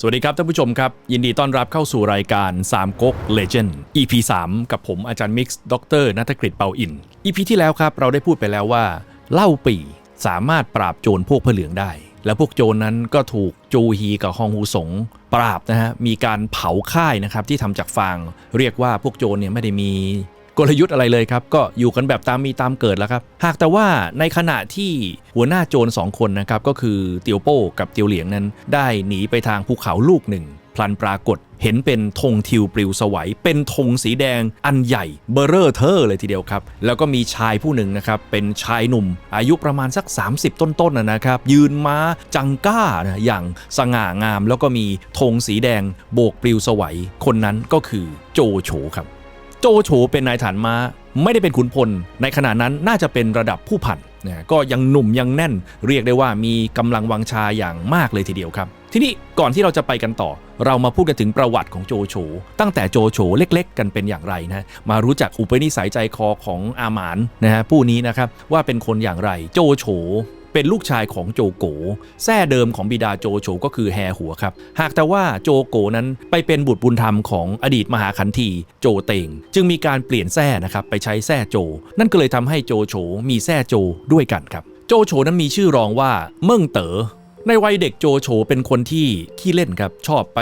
สวัสดีครับท่านผู้ชมครับ ยินดีต้อนรับเข้าสู่รายการสามก๊ก Legend EP 3 กับผมอาจารย์มิกซ์ดรนัทกฤษเปาอิน EP ที่แล้วครับ เราได้พูดไปแล้วว่าเล่าปีสามารถปราบโจรพวกผ้าเหลืองได้ และพวกโจรนั้นก็ถูกจูฮีกับฮองฮูสง ปราบนะฮะมีการเผาค่ายนะครับที่ทำจากฟาง เรียกว่าพวกโจรเนี่ยไม่ได้มี กลยุทธ์อะไรเลยครับ ก็อยู่กันแบบตามมีตามเกิดแล้วครับ หากแต่ว่าในขณะที่หัวหน้าโจรสองคนนะครับก็คือเตียวโป้กับเตียวเหลียงนั้น ได้หนีไปทางภูเขาลูกหนึ่งพลันปรากฏเห็นเป็นธงทิวปลิวสวัย เป็นธงสีแดงอันใหญ่เบอร์เรอร์เทอร์เลยทีเดียวครับ แล้วก็มีชายผู้หนึ่งนะครับ เป็นชายหนุ่ม อายุประมาณสัก 30 ต้นๆนะนะครับ ยืนม้าจังก้านะอย่างสง่างาม แล้วก็มีธงสีแดงโบกปลิวสวัย คนนั้นก็คือโจโฉครับ โจโฉเป็นนายฐานม้า ไม่ได้เป็นขุนพล ในขณะนั้นน่าจะเป็นระดับผู้พันนะก็ยังหนุ่มยังแน่น เรียกได้ว่ามีกำลังวังชาอย่างมากเลยทีเดียวครับ ทีนี้ก่อนที่เราจะไปกันต่อ เรามาพูดกันถึงประวัติของโจโฉตั้งแต่โจโฉเล็กๆ กันเป็นอย่างไรนะมารู้จักอุปนิสัยใจคอของอาหมานนะฮะผู้นี้นะครับว่าเป็นคนอย่างไรโจโฉ เป็นลูกชายของโจโกแท้เดิมของบิดาโจโฉก็คือแฮหัวครับ หากแต่ว่าโจโกนั้นไปเป็นบุตรบุญธรรมของอดีตมหาคันธีโจเตง จึงมีการเปลี่ยนแท้นะครับไปใช้แท้โจ นั่นก็เลยทำให้โจโฉมีแท้โจด้วยกันครับ โจโฉนั้นมีชื่อรองว่าเมิ่งเต๋อในวัยเด็กโจโฉเป็นคนที่ขี้เล่นครับชอบไป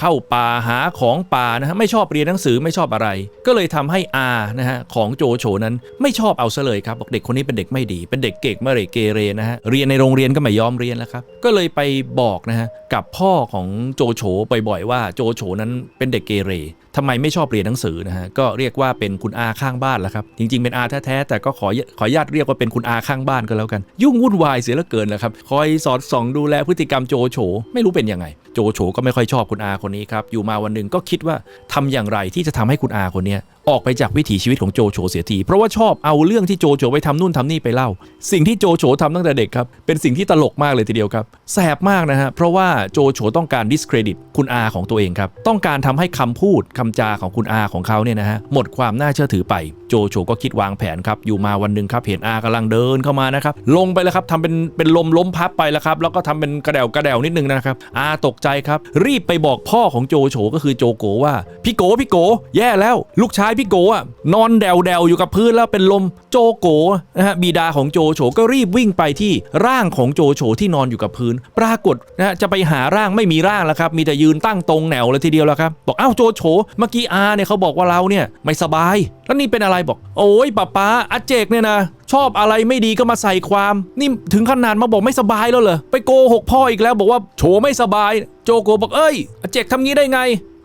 เข้าป่าหาของป่านะฮะไม่ชอบเรียนหนังสือไม่ชอบอะไร ก็เลยทำให้อานะฮะของโจโฉนั้นไม่ชอบเอาซะเลยครับบอกเด็กคนนี้เป็นเด็กไม่ดี เป็นเด็กเก่งเมื่อไรเกเรนะฮะเรียนในโรงเรียนก็ไม่ยอมเรียนแล้วครับก็เลยไปบอกนะฮะกับพ่อของโจโฉบ่อยๆว่าโจโฉนั้นเป็นเด็กเกเร ทำไมไม่ชอบเรียนหนังสือนะฮะ ก็เรียกว่าเป็นคุณอาข้างบ้านแล้วครับ จริง ๆ เป็นอาแท้ๆ แต่ก็ขอขอญาตเรียกว่าเป็นคุณอาข้างบ้านก็แล้วกัน ยุ่งวุ่นวายเสียเหลือเกินนะครับ คอยสอดส่องดูแลพฤติกรรมโจโฉ ไม่รู้เป็นยังไง โจโฉก็ไม่ค่อยชอบคุณอาคนนี้ครับ อยู่มาวันหนึ่งก็คิดว่าทำอย่างไรที่จะทำให้คุณอาคนเนี้ย ออกไปจากวิถีชีวิตของโจโฉเสียที เพราะว่าชอบเอาเรื่องที่โจโฉไปทำนู่นทำนี่ไปเล่า สิ่งที่โจโฉทำตั้งแต่เด็กครับ เป็นสิ่งที่ตลกมากเลยทีเดียวครับ แสบมากนะฮะ เพราะว่าโจโฉต้องการ discredit คุณอาของตัวเองครับ ต้องการทำให้คำพูดคำจาของคุณอาของเขาเนี่ยนะฮะ หมดความน่าเชื่อถือไป โจโฉก็คิดวางแผนครับ อยู่มาวันหนึ่งครับ เห็นอากำลังเดินเข้ามานะครับ ลงไปแล้วครับทำเป็นเป็นลมล้มพับไปแล้วครับ แล้วก็ทำเป็นกระเดวกระเดวนิดนึงนะครับ อาตกใจครับ รีบไปบอกพ่อของโจโฉก็คือโจโกว่าพี่โกพี่โก แย่แล้ว ลูกชายพี่โกะนอนแดวแดวอยู่กับพื้นแล้วเป็นลมโจโกนะฮะบิดาของโจโฉก็รีบวิ่งไปที่ร่างของโจโฉที่นอนอยู่กับพื้น ปรากฏนะฮะจะไปหาร่างไม่มีร่างแล้วครับ มีแต่ยืนตั้งตรงแนวเลยทีเดียวแล้วครับ บอกอ้าวโจโฉเมื่อกี้อาเนี่ยเขาบอกว่าเราเนี่ยไม่สบาย แล้วนี่เป็นอะไรบอก โอ้ยป้าป้าอาเจกเนี่ยนะชอบอะไรไม่ดีก็มาใส่ความ นี่ถึงขนาดมาบอกไม่สบายแล้วเหรอ ไปโกหกพ่ออีกแล้วบอกว่าโฉไม่สบาย โจโกบอกเอ้ยอาเจกทำงี้ได้ไง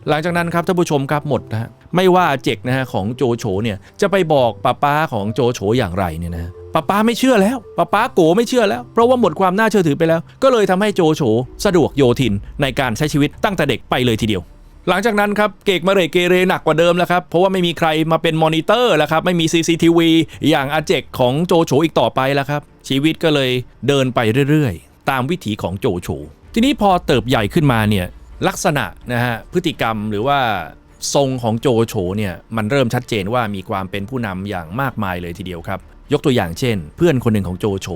หลังจากนั้นครับท่านผู้ชมครับหมดนะฮะ ไม่ว่าเจกนะฮะของโจโฉเนี่ยจะไปบอกป้าป้าของโจโฉอย่างไรเนี่ยนะป้าป้าไม่เชื่อแล้วป้าป้าโกไม่เชื่อแล้ว เพราะว่าหมดความน่าเชื่อถือไปแล้ว ก็เลยทำให้โจโฉสะดวกโยทินในการใช้ชีวิตตั้งแต่เด็กไปเลยทีเดียวหลังจากนั้นครับเกกมาเรเกเรหนักกว่าเดิมแล้วครับเพราะว่าไม่มีใครมาเป็นมอนิเตอร์แล้วครับไม่มี CCTV อย่างอาเจกของโจโฉอีกต่อไปแล้วครับ ชีวิตก็เลยเดินไปเรื่อยๆ ตามวิถีของโจโฉทีนี้พอเติบใหญ่ขึ้นมาเนี่ยลักษณะนะฮะพฤติกรรมหรือว่า ทรงของโจโฉเนี่ยมันเริ่มชัดเจนว่ามีความเป็นผู้นำอย่างมากมายเลยทีเดียวครับ ยกตัวอย่างเช่น เพื่อนคนหนึ่งของโจโฉ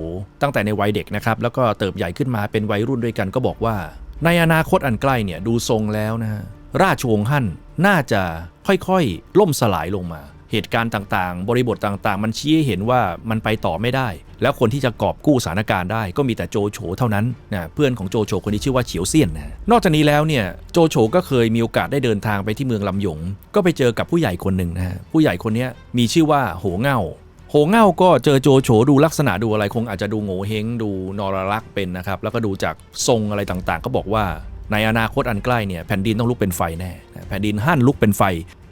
ตั้งแต่ในวัยเด็กนะครับแล้วก็เติบใหญ่ขึ้นมาเป็นวัยรุ่นด้วยกันก็บอกว่า ในอนาคตอันใกล้เนี่ยดูทรงแล้วนะฮะราชวงศ์ฮั่นน่าจะค่อยๆ ล่มสลายลงมา เหตุการณ์ต่างๆ บริบทต่างๆ มันชี้ให้เห็นว่ามันไปต่อไม่ได้ แล้วคนที่จะกอบกู้สถานการณ์ได้ก็มีแต่โจโฉเท่านั้นนะเพื่อนของโจโฉคนนี้ชื่อว่าเฉียวเซียนนะนอกจากนี้แล้วเนี่ยโจโฉก็เคยมีโอกาสได้เดินทางไปที่เมืองลำหยง ก็ไปเจอกับผู้ใหญ่คนหนึ่งนะผู้ใหญ่คนนี้มีชื่อว่าโหเง่าโหเง่าก็เจอโจโฉดูลักษณะดูอะไรคงอาจจะดูโง่เฮงดูนรลักษ์เป็นนะครับแล้วก็ดูจากทรงอะไรต่างๆ ก็บอกว่าในอนาคตอันใกล้เนี่ยแผ่นดินต้องลุกเป็นไฟแน่ แผ่นดินหั่นลุกเป็นไฟ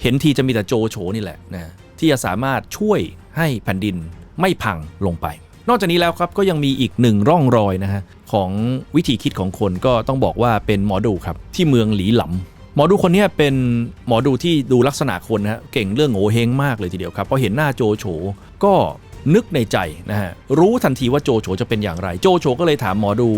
เห็นทีจะมีแต่โจโฉนี่แหละนะที่จะสามารถช่วยให้แผ่นดินไม่พังลงไป นอกจากนี้แล้วครับก็ยังมีอีกหนึ่งร่องรอยนะฮะของวิธีคิดของคนก็ต้องบอกว่าเป็นหมอดูครับที่เมืองหลีหลำหมอดูคนนี้เป็นหมอดูที่ดูลักษณะคนนะฮะเก่งเรื่องโง่เฮงมากเลยทีเดียวครับพอเห็นหน้าโจโฉก็นึกในใจนะฮะรู้ทันทีว่าโจโฉจะเป็นอย่างไร โจโฉก็เลยถามหมอดู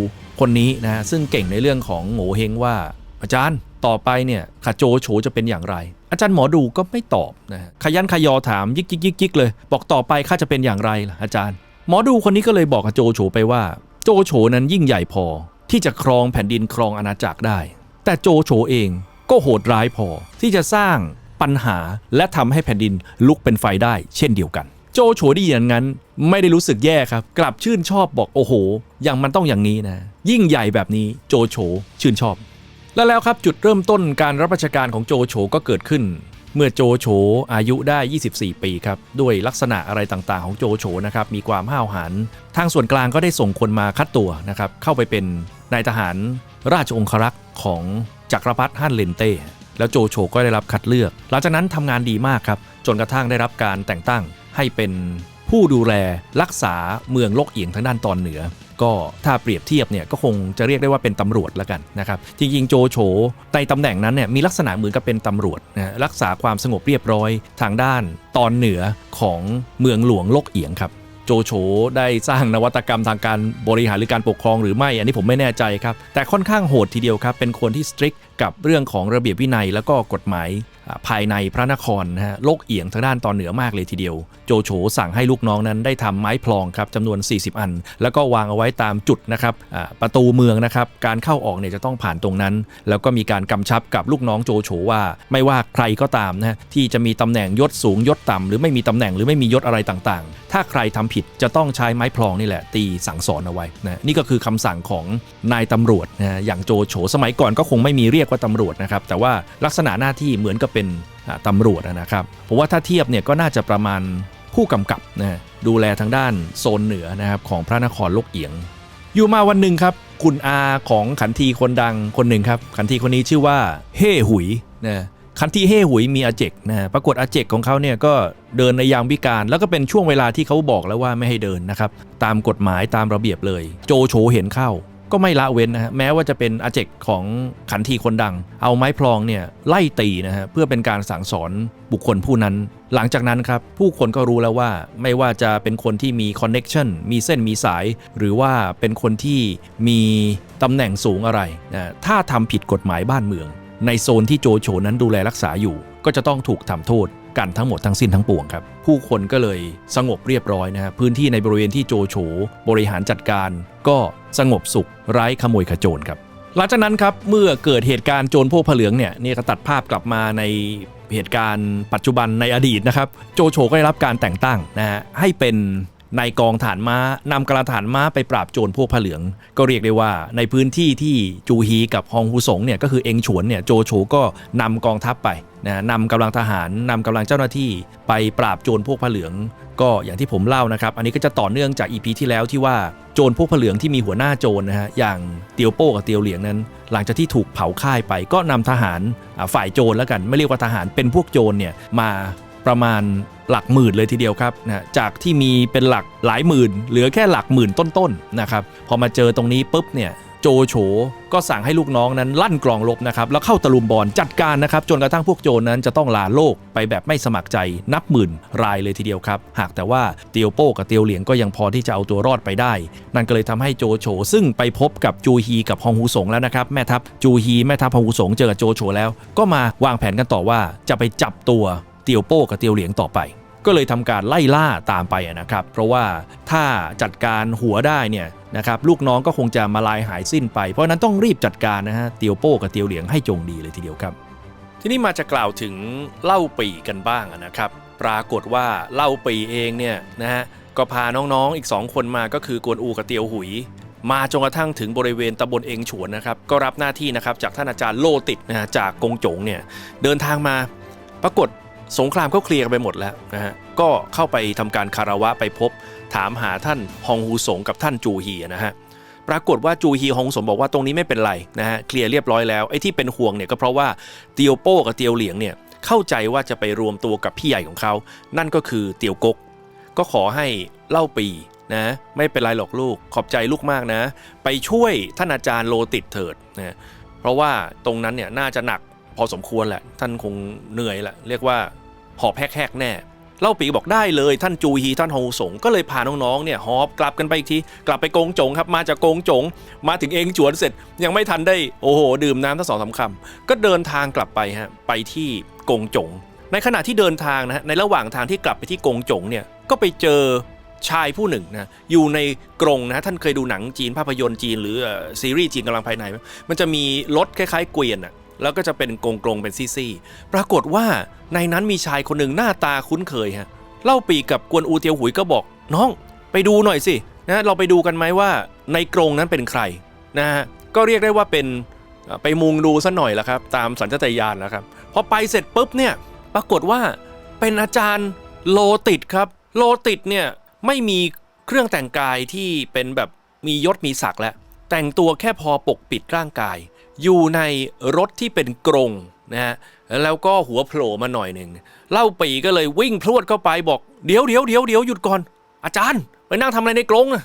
คนนี้นะฮะซึ่งเก่งในเรื่องของโง่เฮงว่าอาจารย์ ต่อไปเนี่ยข้าโจโฉจะเป็นอย่างไร อาจารย์หมอดูก็ไม่ตอบนะฮะขยันขยอถามยิกยิกยิกยิกเลย บอกต่อไปข้าจะเป็นอย่างไรล่ะอาจารย์ หมอดูคนนี้ก็เลยบอกกับโจโฉไปว่า โจโฉนั้นยิ่งใหญ่พอที่จะครองแผ่นดินครองอาณาจักรได้ แต่โจโฉเองก็โหดร้ายพอที่จะสร้างปัญหาและทำให้แผ่นดินลุกเป็นไฟได้ เช่นเดียวกัน โจโฉไดีอย่างนั้นไม่ได้รู้สึกแย่ครับ กลับชื่นชอบบอกโอ้โห อย่างมันต้องอย่างนี้นะ ยิ่งใหญ่แบบนี้โจโฉชื่นชอบ และแล้วครับจุดเริ่มต้นการรับราชการของโจโฉก็เกิดขึ้น เมื่อโจโฉอายุได้ 24 ปีครับด้วยลักษณะอะไรต่างๆ ของโจโฉนะครับมีความห้าวหาญทางส่วนกลางก็ได้ส่งคนมาคัดตัวนะครับเข้าไปเป็นนายทหารราชองครักษ์ของจักรพรรดิฮั่นเลนเต้แล้วโจโฉก็ได้รับคัดเลือก หลังจากนั้นทำงานดีมากครับจนกระทั่งได้รับการแต่งตั้งให้เป็นผู้ดูแลรักษาเมืองลกเอียงทางด้านตอนเหนือ ก็ถ้าเปรียบเทียบเนี่ยก็คงจะเรียกได้ว่าเป็นตำรวจแล้วกันนะครับจริงๆโจโฉในตำแหน่งนั้นเนี่ยมีลักษณะเหมือนกับเป็นตำรวจนะรักษาความสงบเรียบร้อยทางด้านตอนเหนือของเมืองหลวงลกเอียงครับโจโฉได้สร้างนวัตกรรมทางการบริหารหรือการปกครองหรือไม่ อันนี้ผมไม่แน่ใจครับ แต่ค่อนข้างโหดทีเดียวครับ เป็นคนที่สตริกกับเรื่องของระเบียบวินัยแล้วก็กฎหมาย ภายในพระนครนะฮะโลกเอียงทางด้านตอนเหนือมากเลยทีเดียว โจโฉสั่งให้ลูกน้องนั้นได้ทำไม้พลองครับจำนวน 40 อัน แล้วก็วางเอาไว้ตามจุดนะครับประตูเมืองนะครับการเข้าออกเนี่ยจะต้องผ่านตรงนั้น แล้วก็มีการกำชับกับลูกน้องโจโฉว่า ไม่ว่าใครก็ตามนะที่จะมีตำแหน่งยศสูงยศต่ำหรือไม่มีตำแหน่งหรือไม่มียศอะไรต่างๆ ถ้าใครทำผิดจะต้องใช้ไม้พลองนี่แหละ ตีสั่งสอนเอาไว้นะนี่ก็คือคำสั่งของนายตำรวจนะฮะอย่างโจโฉสมัยก่อนก็คงไม่มีเรียกว่าตำรวจนะครับแต่ว่าลักษณะหน้าที่เหมือนกับเป็นตำรวจนะครับผมว่าถ้าเทียบเนี่ยก็น่าจะประมาณผู้กำกับนะฮะดูแลทางด้านโซนเหนือนะครับของพระนครลกเอียง อยู่มาวันหนึ่งครับคุณอาของขันทีคนดังคนหนึ่งครับ ขันทีคนนี้ชื่อว่าเฮ่หุยนะขันทีเฮ่หุยมีอาเจกนะปรากฏอาเจกของเขาเนี่ยก็เดินในยามวิการ แล้วก็เป็นช่วงเวลาที่เขาบอกแล้วว่าไม่ให้เดินนะครับตามกฎหมายตามระเบียบเลย โจโฉเห็นเข้า ก็ไม่ละเว้นนะฮะแม้ว่าจะเป็นอาเจกของขันทีคนดัง เอาไม้พลองเนี่ยไล่ตีนะฮะเพื่อเป็นการสั่งสอนบุคคลผู้นั้น หลังจากนั้นครับผู้คนก็รู้แล้วว่าไม่ว่าจะเป็นคนที่มีคอนเน็ชันมีเส้นมีสาย หรือว่าเป็นคนที่มีตำแหน่งสูงอะไรนะถ้าทำผิดกฎหมายบ้านเมือง ในโซนที่โจโฉนั้นดูแลรักษาอยู่ ก็จะต้องถูกทำโทษกันทั้งหมดทั้งสิ้นทั้งปวงครับ ผู้คนก็เลยสงบเรียบร้อยนะฮะพื้นที่ในบริเวณที่โจโฉบริหารจัดการ ก็สงบสุขไร้ขโมยขโจรครับ หลังจากนั้นครับเมื่อเกิดเหตุการณ์โจรพวกผเหลืองเนี่ยนี่ก็ตัดภาพกลับมาในเหตุการณ์ปัจจุบันในอดีตนะครับ โจโฉก็ได้รับการแต่งตั้งนะฮะให้เป็น นายกองฐานม้านำกระฐานม้าไปปราบโจรพวกผาเหลือง ก็เรียกได้ว่าในพื้นที่ที่จูฮีกับฮองฮูสงเนี่ยก็คือเองฉวนเนี่ยโจโฉก็นำกองทัพไปนะนำกำลังทหารนำกำลังเจ้าหน้าที่ไปปราบโจรพวกผาเหลือง ก็อย่างที่ผมเล่านะครับ อันนี้ก็จะต่อเนื่องจากอีพีที่แล้วที่ว่าโจรพวกผาเหลืองที่มีหัวหน้าโจรนะฮะอย่างเตียวโป้กับเตียวเหลียงนั้น หลังจากที่ถูกเผาค่ายไปก็นำทหารฝ่ายโจรแล้วกันไม่เรียกว่าทหารเป็นพวกโจรเนี่ยมา ประมาณหลักหมื่นเลยทีเดียวครับนะจากที่มีเป็นหลักหลายหมื่น เหลือแค่หลักหมื่นต้นๆนะครับพอมาเจอตรงนี้ปุ๊บเนี่ยโจโฉก็สั่งให้ลูกน้องนั้นลั่นกลองรบนะครับแล้วเข้าตะลุมบอลจัดการนะครับจนกระทั่งพวกโจรนั้นจะต้องลาโลกไปแบบไม่สมัครใจนับหมื่นรายเลยทีเดียวครับ หากแต่ว่าเตียวโป้กับเตียวเหลียงก็ยังพอที่จะเอาตัวรอดไปได้ นั่นก็เลยทำให้โจโฉซึ่งไปพบกับจูฮีกับฮองฮูสงแล้วนะครับแม่ทัพจูฮีแม่ทัพฮองฮูสงเจอกับโจโฉแล้ว ก็มาวางแผนกันต่อว่าจะไปจับตัว เตียวโป้กับเตียวเหลียงต่อไป ก็เลยทำการไล่ล่าตามไปนะครับ เพราะว่าถ้าจัดการหัวได้เนี่ยนะครับลูกน้องก็คงจะมาลายหายสิ้นไป เพราะนั้นต้องรีบจัดการนะฮะเตียวโป้กับเตียวเหลียงให้จงดีเลยทีเดียวครับ ทีนี้มาจะกล่าวถึงเล่าปีกันบ้างนะครับ ปรากฏว่าเล่าปีเองเนี่ยนะฮะก็พาน้องๆอีก 2 คนมาก็คือกวนอูกับเตียวหุยมาจนกระทั่งถึงบริเวณตำบลเองฉวนนะครับ ก็รับหน้าที่นะครับจากท่านอาจารย์โลติดนะจากกงจงเนี่ยเดินทางมา ปรากฏ สงครามก็เคลียร์กันไปหมดแล้วนะฮะก็เข้าไปทำการคารวะไปพบ ถามหาท่านฮองฮูสงกับท่านจูฮีนะฮะปรากฏว่าจูฮีฮองสมบอกว่าตรงนี้ไม่เป็นไรนะฮะเคลียร์เรียบร้อยแล้วไอ้ที่เป็นห่วงเนี่ยก็เพราะว่าเตียวโป้กับเตียวเหลียงเนี่ยเข้าใจว่าจะไปรวมตัวกับพี่ใหญ่ของเขา นั่นก็คือเตียวกก ก็ขอให้เล่าปีนะไม่เป็นไรหรอกลูกขอบใจลูกมากนะ ไปช่วยท่านอาจารย์โลติดเถิดนะเพราะว่าตรงนั้นเนี่ยน่าจะหนัก พอสมควรแหละ ท่านคงเหนื่อยแหละ เรียกว่าหอบแหกๆแน่เล่าปีบอกได้เลยท่านจูฮีท่านฮงสงก็เลยพาน้องๆเนี่ยหอบกลับกันไปอีกทีกลับไปกงจงครับมาจากกงจง มาถึงเองจวนเสร็จ ยังไม่ทันได้โอ้โห ดื่มน้ำทั้งสองสาคำก็เดินทางกลับไปฮะไปที่กงจง ในขณะที่เดินทางนะฮะในระหว่างทางที่กลับไปที่กงจงเนี่ยก็ไปเจอชายผู้หนึ่งนะอยู่ในกรงนะท่านเคยดูหนังจีนภาพยนตร์จีนหรือซีรีส์จีนกำลังภายในมันจะมีรถคล้ายๆเกวียนอะ แล้วก็จะเป็นกงกรงๆเป็นซี่ๆปรากฏว่าในนั้นมีชายคนหนึ่งหน้าตาคุ้นเคยฮะเล่าปีกับกวนอูเตียวหุยก็บอก น้องไปดูหน่อยสินะเราไปดูกันไหมว่าในกรงนั้นเป็นใครนะฮะก็เรียกได้ว่าเป็นไปมุงดูซะหน่อยละครับ ตามสัญชาตญาณแล้วครับพอไปเสร็จปุ๊บเนี่ยปรากฏว่าเป็นอาจารย์โลติดครับโลติดเนี่ยไม่มีเครื่องแต่งกายที่เป็นแบบมียศมีศักดิ์แล้วแต่งตัวแค่พอปกปิดร่างกาย อยู่ในรถที่เป็นกรงนะฮะแล้วก็หัวโผล่มาหน่อยหนึ่งเล่าปีก็เลยวิ่งพรวดเข้าไปบอกเดี๋ยวเดี๋ยวเดี๋ยวเดี๋ยวหยุดก่อน อาจารย์ไปนั่งทำอะไรในกรงนะ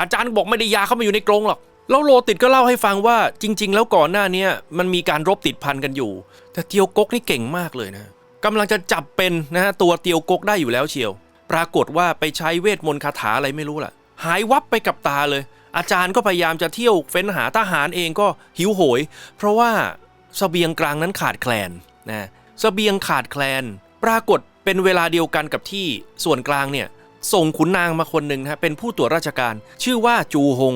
อาจารย์บอกไม่ได้ยาเข้ามาอยู่ในกรงหรอกแล้วโลติดก็เล่าให้ฟังว่าจริง ๆ แล้วก่อนหน้านี้มันมีการรบติดพันกันอยู่ แต่เตียวกกนี่เก่งมากเลยนะกำลังจะจับเป็นนะฮะตัวเตียวกกได้อยู่แล้วเชียว ปรากฏว่าไปใช้เวทมนต์คาถาอะไรไม่รู้ล่ะ หายวับไปกับตาเลย อาจารย์ก็พยายามจะเที่ยวเฟ้นหาทหารเองก็หิวโหย เพราะว่าเสบียงกลางนั้นขาดแคลนนะเสบียงขาดแคลน ปรากฏเป็นเวลาเดียวกันกับที่ส่วนกลางเนี่ยส่งขุนนางมาคนหนึ่งนะเป็นผู้ตรวจราชการ ชื่อว่าจูฮง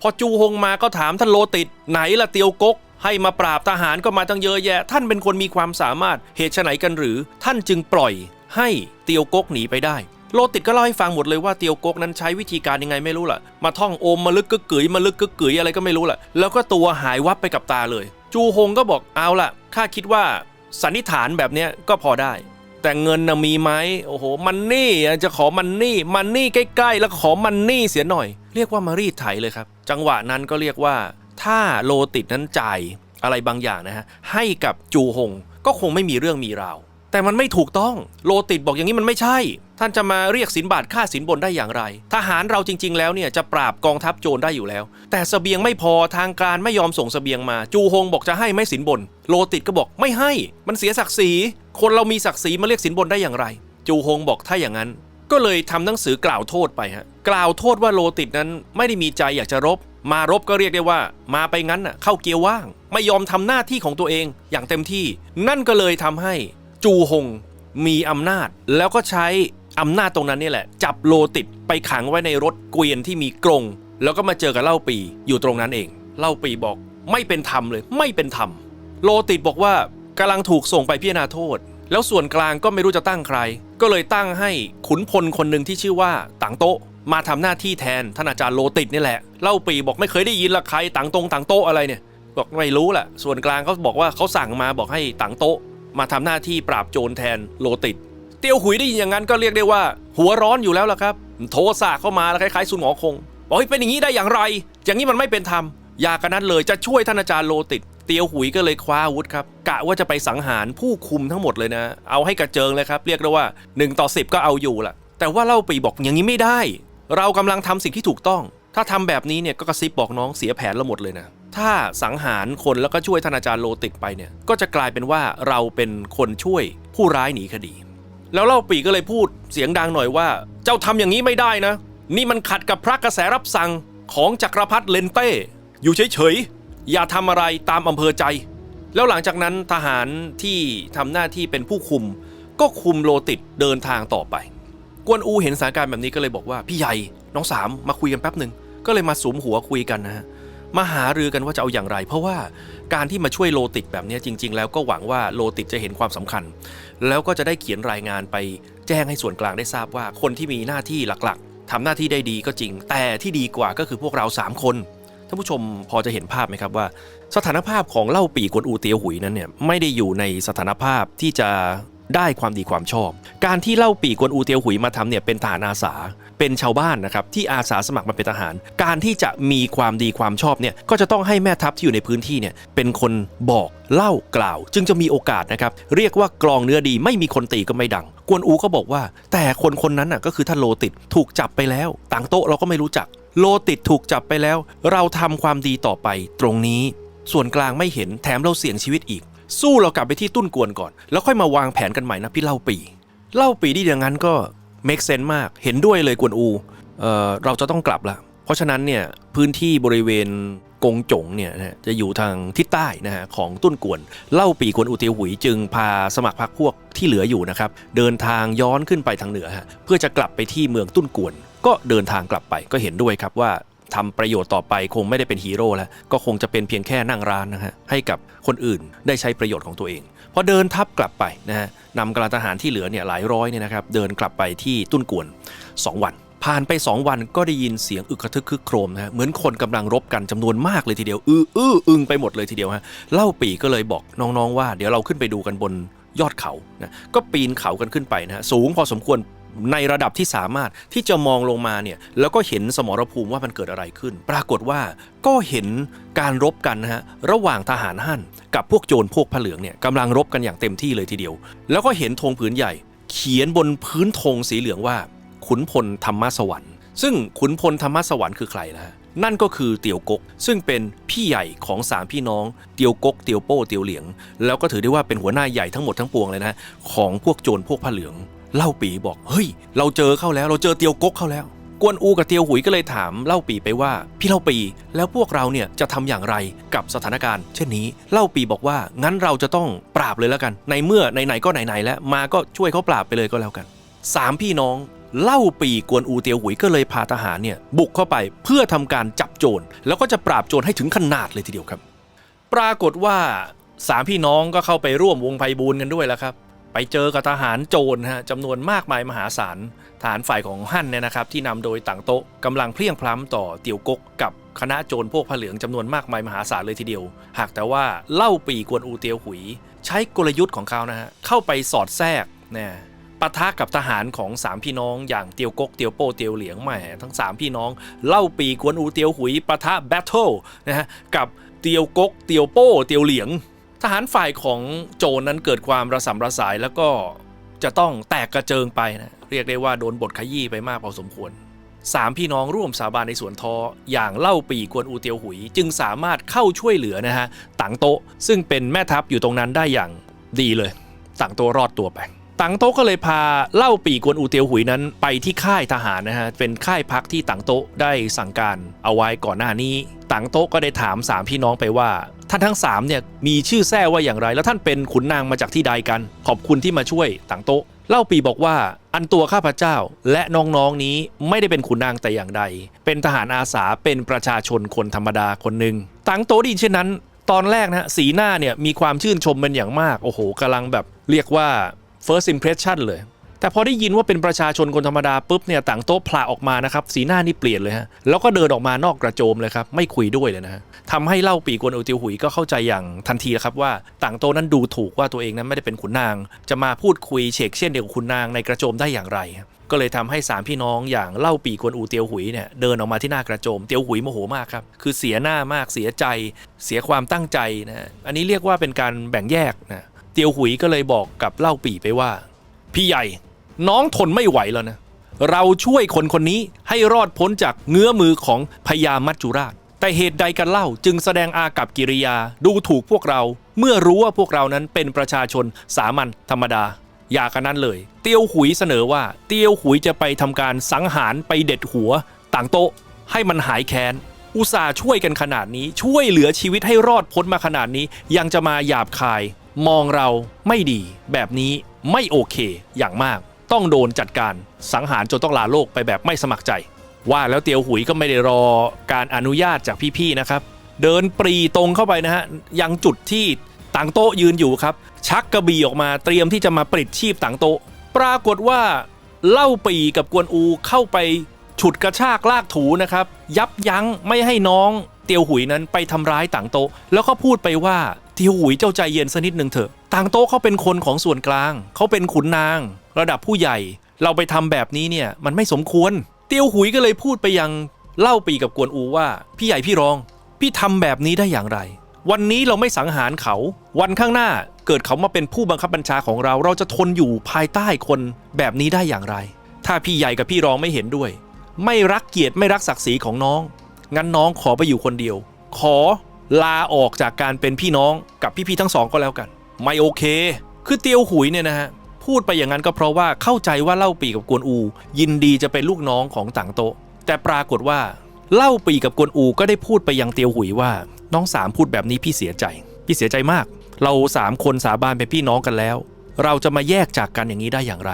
พอจูฮงมาก็ถามท่านโลติดไหนละเตียวกก ให้มาปราบทหารก็มาตั้งเยอะแยะ ท่านเป็นคนมีความสามารถเหตุไฉนกันหรือ ท่านจึงปล่อยให้เตียวกกหนีไปได้ โลติดก็เล่าให้ฟังหมดเลยว่าเตียวกกนั้นใช้วิธีการยังไงไม่รู้ล่ะ มาท่องโอมมาลึกกึกกึ๋ยมาลึกกึกกึ๋ยอะไรก็ไม่รู้ล่ะ แล้วก็ตัวหายวับไปกับตาเลย จูฮงก็บอกเอาล่ะข้าคิดว่าสันนิษฐานแบบเนี้ยก็พอได้ แต่เงินนะมีไหมโอ้โห มันนี่จะขอมันนี่มันนี่ใกล้ๆ แล้วขอมันนี่เสียหน่อย เรียกว่ามารีดไถเลยครับ จังหวะนั้นก็เรียกว่า ถ้าโลติดนั้นจ่ายอะไรบางอย่างนะฮะให้กับจูฮงก็คงไม่มีเรื่องมีราว แต่มันไม่ถูกต้อง โลติดบอกอย่างนี้มันไม่ใช่ ท่านจะมาเรียกสินบาทค่าสินบนได้อย่างไร ทหารเราจริง ๆ แล้วเนี่ยจะปราบกองทัพโจรได้อยู่แล้ว แต่เสบียงไม่พอทางการไม่ยอมส่งเสบียงมา จูฮงบอกจะให้ไม่สินบน โลติดก็บอกไม่ให้ มันเสียศักดิ์ศรี คนเรามีศักดิ์ศรีมาเรียกสินบนได้อย่างไร จูฮงบอกถ้าอย่างนั้น ก็เลยทำหนังสือกล่าวโทษไปฮะ กล่าวโทษว่าโลติดนั้นไม่ได้มีใจอยากจะรบ มารบก็เรียกได้ว่า มาไปงั้นน่ะเข้าเกียร์ว่าง ไม่ยอมทำหน้าที่ของตัวเองอย่างเต็มที่ นั่นก็เลยทำให้ จูฮงมีอำนาจ แล้วก็ใช้อำนาจตรงนั้นนี่แหละ จับโลติดไปขังไว้ในรถเกวียนที่มีกรง แล้วก็มาเจอกับเล่าปีอยู่ตรงนั้นเอง เล่าปีบอกไม่เป็นธรรมเลย ไม่เป็นธรรม โลติดบอกว่ากำลังถูกส่งไปพิจารณาโทษ แล้วส่วนกลางก็ไม่รู้จะตั้งใคร ก็เลยตั้งให้ขุนพลคนหนึ่งที่ชื่อว่าตังโตมาทำหน้าที่แทนท่านอาจารย์โลติดนี่แหละ เล่าปีบอกไม่เคยได้ยินละใครตังตรงตังโตอะไรเนี่ย บอกไม่รู้แหละส่วนกลางเขาบอกว่าเขาสั่งมาบอกให้ตังโต มาทำหน้าที่ปราบโจรแทนโลติด เตียวหุยได้ยินอย่างนั้นก็เรียกได้ว่า หัวร้อนอยู่แล้วล่ะครับ โทสะเข้ามาแล้วคล้ายๆสุนหงอคงบอกให้เป็นอย่างนี้ได้อย่างไร อย่างนี้มันไม่เป็นธรรมอยากกันนั้นเลยจะช่วยท่านอาจารย์โลติด เตียวหุยก็เลยคว้าอาวุธครับกะว่าจะไปสังหารผู้คุมทั้งหมดเลยนะ เอาให้กระเจิงเลยครับ เรียกได้ว่า1ต่อ10 ก็เอาอยู่ละแต่ว่าเล่าปีบอกอย่างนี้ไม่ได้ เรากำลังทำสิ่งที่ถูกต้อง ถ้าทำแบบนี้เนี่ยก็กระซิบบอกน้องเสียแผนเราหมดเลยนะ ถ้าสังหารคนแล้วก็ช่วยท่านาจารย์โลติดไปเนี่ย ก็จะกลายเป็นว่าเราเป็นคนช่วยผู้ร้ายหนีคดี แล้วเล่าปีก็เลยพูดเสียงดังหน่อยว่า เจ้าทำอย่างนี้ไม่ได้นะ นี่มันขัดกับพระกระแสรับสั่งของจักรพรรดิเลนเต้ อยู่เฉยๆ อย่าทำอะไรตามอำเภอใจ แล้วหลังจากนั้นทหารที่ทำหน้าที่เป็นผู้คุม ก็คุมโลติดเดินทางต่อไป กวนอูเห็นสถานการณ์แบบนี้ก็เลยบอกว่าพี่ใหญ่น้องสามมาคุยกันแป๊บหนึ่งก็เลยมาสุมหัวคุยกันนะฮะ มาหารือกันว่าจะเอาอย่างไร เพราะว่าการที่มาช่วยโลติดแบบนี้จริง ๆ แล้วก็หวังว่าโลติดจะเห็นความสำคัญ แล้วก็จะได้เขียนรายงานไปแจ้งให้ส่วนกลางได้ทราบว่าคนที่มีหน้าที่หลักๆทำหน้าที่ได้ดีก็จริง แต่ที่ดีกว่าก็คือพวกเรา 3 คนท่านผู้ชมพอจะเห็นภาพไหมครับว่า สถานภาพของเล่าปีกวนอูเตียวหุยนั้นเนี่ยไม่ได้อยู่ในสถานภาพที่จะ ได้ความดีความชอบ การที่เล่าปีกวนอูเตียวหุยมาทำเนี่ยเป็นทหารอาสา เป็นชาวบ้านนะครับที่อาสาสมัครมาเป็นทหาร การที่จะมีความดีความชอบเนี่ยก็จะต้องให้แม่ทัพที่อยู่ในพื้นที่เนี่ยเป็นคนบอกเล่ากล่าว จึงจะมีโอกาสนะครับเรียกว่ากลองเนื้อดีไม่มีคนตีก็ไม่ดัง กวนอูก็บอกว่า แต่คนคนนั้นน่ะก็คือท่านโลติดถูกจับไปแล้ว ต่างโต๊ะเราก็ไม่รู้จัก โลติดถูกจับไปแล้ว เราทำความดีต่อไปตรงนี้ ส่วนกลางไม่เห็นแถมเราเสี่ยงชีวิตอีก สู้เรากลับไปที่ตุ้นกวนก่อน แล้วค่อยมาวางแผนกันใหม่นะพี่เล่าปี เล่าปีที่อย่างนั้นก็ make sense มากเห็นด้วยเลยกวนอูเอ่อเราจะต้องกลับละเพราะฉะนั้นเนี่ยพื้นที่บริเวณกงจงเนี่ยนะฮะจะอยู่ทางทิศใต้นะฮะของตุ้นกวน เล่าปีกวนอูเตียวหุยจึงพาสมัครพรรคพวกที่เหลืออยู่นะครับเดินทางย้อนขึ้นไปทางเหนือฮะเพื่อจะกลับไปที่เมืองตุ้นกวน ก็เดินทางกลับไปก็เห็นด้วยครับว่า ทำประโยชน์ต่อไปคงไม่ได้เป็นฮีโร่แล้ว ก็คงจะเป็นเพียงแค่นั่งร้านนะฮะให้กับคนอื่นได้ใช้ประโยชน์ของตัวเองพอเดินทับกลับไปนะฮะนำกำลังทหารที่เหลือเนี่ยหลายร้อยเนี่ยนะครับเดินกลับไปที่ตุ้นกวน 2 วัน ผ่านไป 2 วันก็ได้ยินเสียงอึกกระทึกคึกโครมนะฮะเหมือนคนกำลังรบกันจำนวนมากเลยทีเดียวอื้ออื้ออึงไปหมดเลยทีเดียวฮะเล่าปีก็เลยบอกน้องๆว่า เดี๋ยวเราขึ้นไปดูกันบนยอดเขานะก็ปีนเขากันขึ้นไปนะฮะสูงพอสมควร ในระดับที่สามารถที่จะมองลงมาเนี่ยแล้วก็เห็นสมรภูมิว่ามันเกิดอะไรขึ้น ปรากฏว่าก็เห็นการรบกันนะฮะระหว่างทหารหั่น กับพวกโจรพวกผเหลืองเนี่ยกำลังรบกันอย่างเต็มที่เลยทีเดียว แล้วก็เห็นธงผืนใหญ่ เขียนบนพื้นธงสีเหลืองว่า ขุนพลธรรมสวรรค์ ซึ่งขุนพลธรรมสวรรค์คือใครล่ะนั่นก็คือเตียวกก ซึ่งเป็นพี่ใหญ่ของสามพี่น้องเตียวกกเตียวโป้เตียวเหลียง แล้วก็ถือได้ว่าเป็นหัวหน้าใหญ่ทั้งหมดทั้งปวงเลยนะ ของพวกโจรพวกผ้าเหลือง เล่าปีบอกเฮ้ย เราเจอเข้าแล้ว เราเจอเตียวกกเข้าแล้ว กวนอูกับเตียวหุยก็เลยถามเล่าปีไปว่า พี่เล่าปีแล้วพวกเราเนี่ยจะทำอย่างไรกับสถานการณ์ เช่นนี้เล่าปีบอกว่างั้นเราจะต้องปราบเลยแล้วกัน ในเมื่อไหนๆก็ไหนๆแล้วมาก็ช่วยเขาปราบไปเลยก็แล้วกันสามพี่น้องเล่าปีกวนอูเตียวหุยก็เลยพาทหารเนี่ยบุกเข้าไปเพื่อทำการจับโจรแล้วก็จะปราบโจรให้ถึงขนาดเลยทีเดียวครับ ปรากฏว่าสามพี่น้องก็เข้าไปร่วมวงไพบูลกันด้วยแล้วครับ ไปเจอกับทหารโจรฮะจำนวนมากมายมหาศาลทหารฝ่ายของฮั่นเนี่ยนะครับ ที่นำโดยต่างโต๊ะกำลังเพลียงพล้ำต่อเตียวกกกับคณะโจรพวกผ้าเหลืองจำนวนมากมายมหาศาลเลยทีเดียว หากแต่ว่าเล่าปีกวนอูเตียวหุย ใช้กลยุทธ์ของเขานะฮะเข้าไปสอดแทรกเนี่ยปะทะกับทหารของ 3 พี่น้องอย่างเตียวกกเตียวโป้เตียวเหลียงแหมทั้ง 3 พี่น้อง เล่าปีกวนอูเตียวหุยปะทะแบทเทิลนะฮะกับเตียวกกเตียวโป้เตียวเหลียง ทหารฝ่ายของโจรนั้นเกิดความระสำระสายแล้วก็จะต้องแตกกระเจิงไปนะเรียกได้ว่าโดนบทขยี้ไปมากพอสมควรสามพี่น้องร่วมสาบานในสวนทออย่างเล่าปีกวนอูเตียวหุย จึงสามารถเข้าช่วยเหลือนะฮะตังโตซึ่งเป็นแม่ทัพอยู่ตรงนั้นได้อย่างดีเลยตังโตรอดตัวไปตังโตก็เลยพาเล่าปีกวนอูเตียวหุยนั้นไปที่ค่ายทหารนะฮะเป็นค่ายพักที่ตังโตได้สั่งการเอาไว้ก่อนหน้านี้ตังโตก็ได้ถามสามพี่น้องไปว่า ท่านทั้งสามเนี่ยมีชื่อแท้ว่าอย่างไร แล้วท่านเป็นขุนนางมาจากที่ใดกัน ขอบคุณที่มาช่วยตังโต๊ะเล่าปีบอกว่าอันตัวข้าพเจ้าและน้องๆนี้ไม่ได้เป็นขุนนางแต่อย่างใด เป็นทหารอาสาเป็นประชาชนคนธรรมดาคนหนึ่งตังโต๊ะดยินเช่นนั้น ตอนแรกนะฮะสีหน้าเนี่ยมีความชื่นชมเป็นอย่างมาก โอ้โหกำลังแบบเรียกว่า first impression เลย แต่พอได้ยินว่าเป็นประชาชนคนธรรมดาปุ๊บเนี่ยต่างโต๊ะพลาออกมานะครับสีหน้านี่เปลี่ยนเลยฮะแล้วก็เดินออกมานอกกระโจมเลยครับไม่คุยด้วยเลยนะฮะทำให้เล่าปีกวนอูติวหุยก็เข้าใจอย่างทันทีล้วครับว่าต่างโต๊ะนั้นดูถูกว่าตัวเองนั้นไม่ได้เป็นขุนนาง จะมาพูดคุยเฉกเช่นเดียวกับขุนนางในกระโจมได้อย่างไรก็เลยทำให้สามพี่น้องอย่างเล่าปีกวนอูเตียวหุยเนี่ยเดินออกมาที่หน้ากระโจมเตียวหุยโมโหมากครับคือเสียหน้ามากเสียใจ เสียความตั้งใจนะฮะอันนี้เรียกว่าเป็นการแบ่งแยกนะเตียวหุยก็เลยบอกกับเล่าปีไปว่า พี่ใหญ่ น้องทนไม่ไหวแล้วนะ เราช่วยคนคนนี้ให้รอดพ้นจากเงื้อมือของพญามัจจุราช แต่เหตุใดกันเล่าจึงแสดงอากับกิริยาดูถูกพวกเรา เมื่อรู้ว่าพวกเรานั้นเป็นประชาชนสามัญธรรมดา อย่ากันนั้นเลย เตียวหุยเสนอว่า เตียวหุยจะไปทำการสังหารไปเด็ดหัว ต่างโต๊ะ ให้มันหายแค้นอุตส่าห์ช่วยกันขนาดนี้ช่วยเหลือชีวิตให้รอดพ้นมาขนาดนี้ ยังจะมาหยาบคาย มองเราไม่ดี แบบนี้ไม่โอเคอย่างมาก ต้องโดนจัดการสังหารจนต้องลาโลกไปแบบไม่สมัครใจ ว่าแล้วเตียวหุยก็ไม่ได้รอการอนุญาตจากพี่ๆนะครับ เดินปรีตรงเข้าไปนะฮะยังจุดที่ต่างโต๊ะยืนอยู่ครับ ชักกระบี่ออกมาเตรียมที่จะมาปลิดชีพต่างโต๊ะ ปรากฏว่าเล่าปีกับกวนอูเข้าไปฉุดกระชากลากถูนะครับ ยับยั้งไม่ให้น้องเตียวหุยนั้นไปทำร้ายต่างโต๊ะ แล้วก็พูดไปว่าเตียวหุยเจ้าใจเย็นสักนิดหนึ่งเถอะ ต่างโต๊ะเขาเป็นคนของส่วนกลางเขาเป็นขุนนาง ระดับผู้ใหญ่ เราไปทำแบบนี้เนี่ยมันไม่สมควร เตียวหุยก็เลยพูดไปยังเล่าปีกับกวนอูว่า พี่ใหญ่พี่รอง พี่ทำแบบนี้ได้อย่างไร วันนี้เราไม่สังหารเขา วันข้างหน้าเกิดเขามาเป็นผู้บังคับบัญชาของเรา เราจะทนอยู่ภายใต้คนแบบนี้ได้อย่างไร ถ้าพี่ใหญ่กับพี่รองไม่เห็นด้วย ไม่รักเกียรติไม่รักศักดิ์ศรีของน้อง งั้นน้องขอไปอยู่คนเดียว ขอลาออกจากการเป็นพี่น้องกับพี่ๆทั้งสองก็แล้วกัน ไม่โอเค คือเตียวหุยเนี่ยนะฮะ พูดไปอย่างนั้นก็เพราะว่าเข้าใจว่าเล่าปีกับกวนอู ยินดีจะเป็นลูกน้องของต่างโตะแต่ปรากฏว่าเล่าปีกับกวนอูก็ได้พูดไปยังเตียวหุยว่า น้องสามพูดแบบนี้พี่เสียใจ พี่เสียใจมาก เราสามคนสาบานเป็นพี่น้องกันแล้ว เราจะมาแยกจากกันอย่างนี้ได้อย่างไร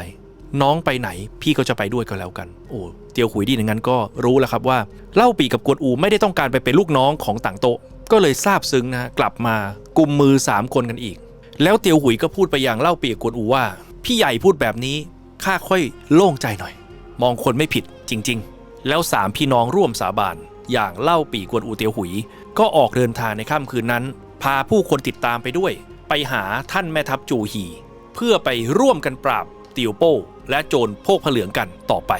น้องไปไหน พี่ก็จะไปด้วยก็แล้วกัน โอ้เตียวหุยดีอย่างนั้นก็รู้แล้วครับว่า เล่าปีกับกวนอูไม่ได้ต้องการไปเป็นลูกน้องของต่างโตะก็เลยซาบซึ้งนะฮะกลับมากุมมือสามคนกันอีก แล้วเตียวหุยก็พูดไปอย่างเล่าปีกับกวนอูว่า พี่ใหญ่พูดแบบนี้ข้าค่อยโล่งใจหน่อย มองคนไม่ผิดจริง ๆ แล้วสามพี่น้องร่วมสาบานอย่างเล่าปีกวนอูเตียวหุย ก็ออกเดินทางในค่ำคืนนั้น พาผู้คนติดตามไปด้วย ไปหาท่านแม่ทัพจูฮีเพื่อไปร่วมกันปราบติวโป้ และโจรโพกผเหลืองกันต่อไป